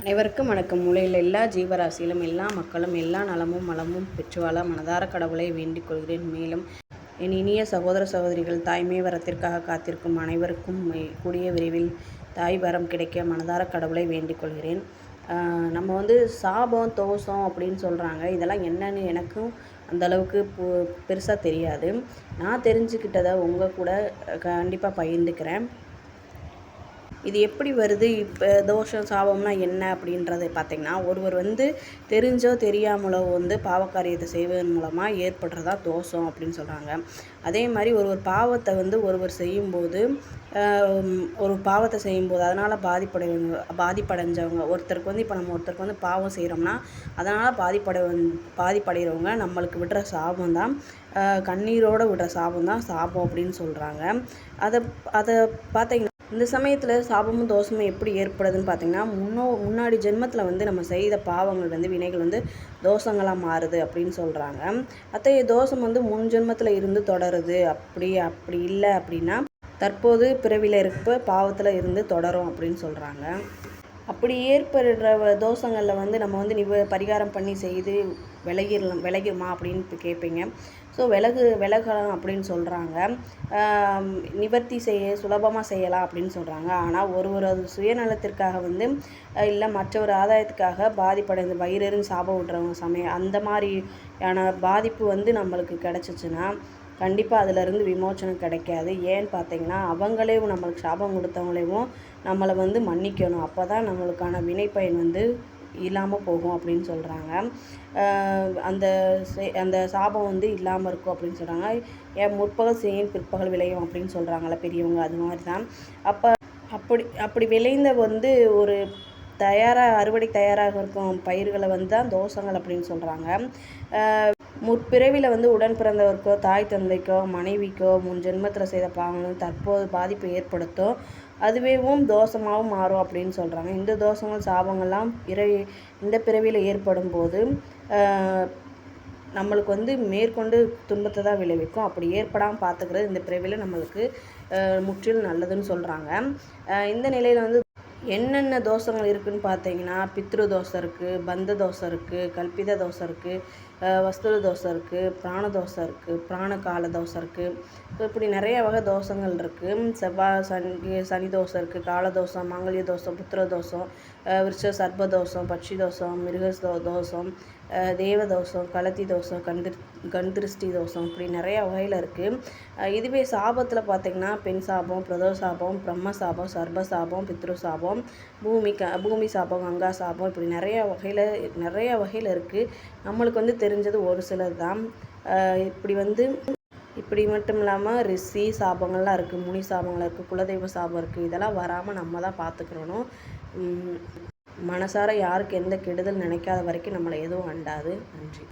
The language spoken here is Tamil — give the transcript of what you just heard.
அனைவருக்கும் வணக்கம். மூலையில் எல்லா ஜீவராசியிலும் எல்லா மக்களும் எல்லா நலமும் மலமும் பெற்றுவாழ மனதார கடவுளை வேண்டிக் கொள்கிறேன். மேலும் என் இனிய சகோதர சகோதரிகள் தாய்மை வரத்திற்காக காத்திருக்கும் அனைவருக்கும் கூடிய விரைவில் தாய் வரம் கிடைக்க மனதார கடவுளை வேண்டிக் கொள்கிறேன். நம்ம வந்து சாபம் தோஷம் அப்படின்னு சொல்கிறாங்க இதெல்லாம் என்னன்னு எனக்கும் அந்த அளவுக்கு பு பெருசாக தெரியாது. நான் தெரிஞ்சுக்கிட்டதை உங்கள் கூட கண்டிப்பாக பகிர்ந்துக்கிறேன். இது எப்படி வருது? இப்போ தோஷம் சாபம்னா என்ன அப்படின்றத பார்த்தீங்கன்னா ஒருவர் வந்து தெரிஞ்சோ தெரியாமலோ வந்து பாவக்காரியத்தை செய்வதன் மூலமாக ஏற்படுறதா தோஷம் அப்படின்னு சொல்கிறாங்க அதே மாதிரி ஒருவர் பாவத்தை வந்து ஒருவர் செய்யும்போது ஒரு பாவத்தை செய்யும்போது அதனால் பாதிப்படைவங்க பாதிப்படைஞ்சவங்க ஒருத்தருக்கு வந்து இப்போ நம்ம ஒருத்தருக்கு வந்து பாவம் செய்கிறோம்னா அதனால் பாதிப்படை பாதிப்படைகிறவங்க நம்மளுக்கு விடுற சாபம் தான் கண்ணீரோடு விடுற சாபம் தான் சாபம் அப்படின்னு சொல்கிறாங்க அதை அதை பார்த்தீங்கன்னா இந்த சமயத்தில் சாபமும் தோஷமும் எப்படி ஏற்படுதுன்னு பார்த்தீங்கன்னா முன்னோ முன்னாடி ஜென்மத்தில் வந்து நம்ம செய்த பாவங்கள் வந்து வினைகள் வந்து தோஷங்களாக மாறுது அப்படின்னு சொல்கிறாங்க அத்தகைய தோஷம் வந்து முன் ஜென்மத்தில் இருந்து தொடருது. அப்படி அப்படி இல்லை அப்படின்னா தற்போது பிறவியில் இருப்ப பாவத்தில் இருந்து தொடரும் அப்படின்னு சொல்கிறாங்க அப்படி ஏற்படுற வ- தோஷங்களில் வந்து நம்ம வந்து நிவ பரிகாரம் பண்ணி செய்து விலகிடலாம் விலகிடுமா அப்படின்னு கேட்பீங்க ஸோ விலகு விலகலாம் அப்படின்னு சொல்கிறாங்க நிவர்த்தி செய்ய சுலபமாக செய்யலாம் அப்படின்னு சொல்கிறாங்க ஆனால் ஒரு ஒரு சுயநலத்திற்காக வந்து இல்லை மற்ற ஒரு ஆதாயத்துக்காக பாதிப்படைந்த வயிறெறிஞ்சு சாபம் விட்றவங்க சமயம் அந்த மாதிரியான பாதிப்பு வந்து நம்மளுக்கு கிடச்சிச்சின்னா கண்டிப்பாக அதிலிருந்து விமோச்சனம் கிடைக்காது. ஏன்னு பார்த்தீங்கன்னா அவங்களே நம்மளுக்கு சாபம் கொடுத்தவங்களையும் நம்மளை வந்து மன்னிக்கணும். அப்போ தான் நம்மளுக்கான வினைப்பயன் வந்து இல்லாமல் போகும் அப்படின்னு சொல்கிறாங்க அந்த அந்த சாபம் வந்து இல்லாமல் இருக்கும் அப்படின்னு சொல்கிறாங்க ஏன் முற்பகல் செய்யும் பிற்பகல் விளையும் அப்படின்னு சொல்கிறாங்கள பெரியவங்க அது மாதிரி தான் அப்போ அப்படி அப்படி விளைந்த வந்து ஒரு தயாராக அறுவடை தயாராக இருக்கும் பயிர்களை வந்து தான் தோஷங்கள் அப்படின்னு சொல்கிறாங்க முற்பிறவியில் வந்து உடன் பிறந்தவருக்கோ தாய் தந்தைக்கோ மனைவிக்கோ முன் ஜென்மத்தில் செய்த பாவங்களும் தற்போது பாதிப்பை ஏற்படுத்தும். அதுவேவும் தோஷமாகவும் மாறும் அப்படின்னு சொல்கிறாங்க இந்த தோஷங்கள் சாபங்கள்லாம் பிறவி இந்த பிறவியில் ஏற்படும் போது நம்மளுக்கு வந்து மேற்கொண்டு துன்பத்தை தான் விளைவிக்கும். அப்படி ஏற்படாமல் பார்த்துக்கிறது இந்த பிறவியில் நம்மளுக்கு முற்றிலும் நல்லதுன்னு சொல்கிறாங்க இந்த நிலையில் வந்து என்னென்ன தோஷங்கள் இருக்குதுன்னு பார்த்தீங்கன்னா பித்ரு தோஷம் இருக்குது பந்த தோஷம் இருக்குது கல்பித தோஷம் இருக்குது வஸ்துர தோசை இருக்குது பிராண தோசை இருக்குது பிராணகால தோசை இருக்குது இப்படி நிறைய வகை தோசங்கள் இருக்குது செவ்வாய் சனி சனி தோசை இருக்குது கால தோஷம் மாங்கல்ய தோசை புத்திர தோசம் விருச்ச சர்ப்ப தோசம் பட்சி தோசம் மிருக தோ- தோஷம் தேவ தோசம் கலத்தி தோசம் கண்திர் கண்திருஷ்டி தோசம் இப்படி நிறைய வகையில் இருக்குது இதுவே சாபத்தில் பார்த்தீங்கன்னா பெண் சாபம் பிரதோ சாபம் பிரம்ம சாபம் சர்ப சாபம் பித்ரு சாபம் பூமி க பூமி சாபம் கங்கா சாபம் இப்படி நிறைய வகையில் நிறைய வகையில் இருக்குது நம்மளுக்கு வந்து தெரிஞ்சது ஒரு சிலர் தான். இப்படி வந்து இப்படி மட்டும் இல்லாமல் ரிஷி சாபங்கள்லாம் இருக்குது முனி சாபங்கள் இருக்குது குலதெய்வ சாபம் இருக்குது இதெல்லாம் வராமல் நம்ம தான் பார்த்துக்கிறணும் மனசார யாருக்கு எந்த கெடுதல் நினைக்காத வரைக்கும் நம்மளை எதுவும் அண்டாது. நன்றி.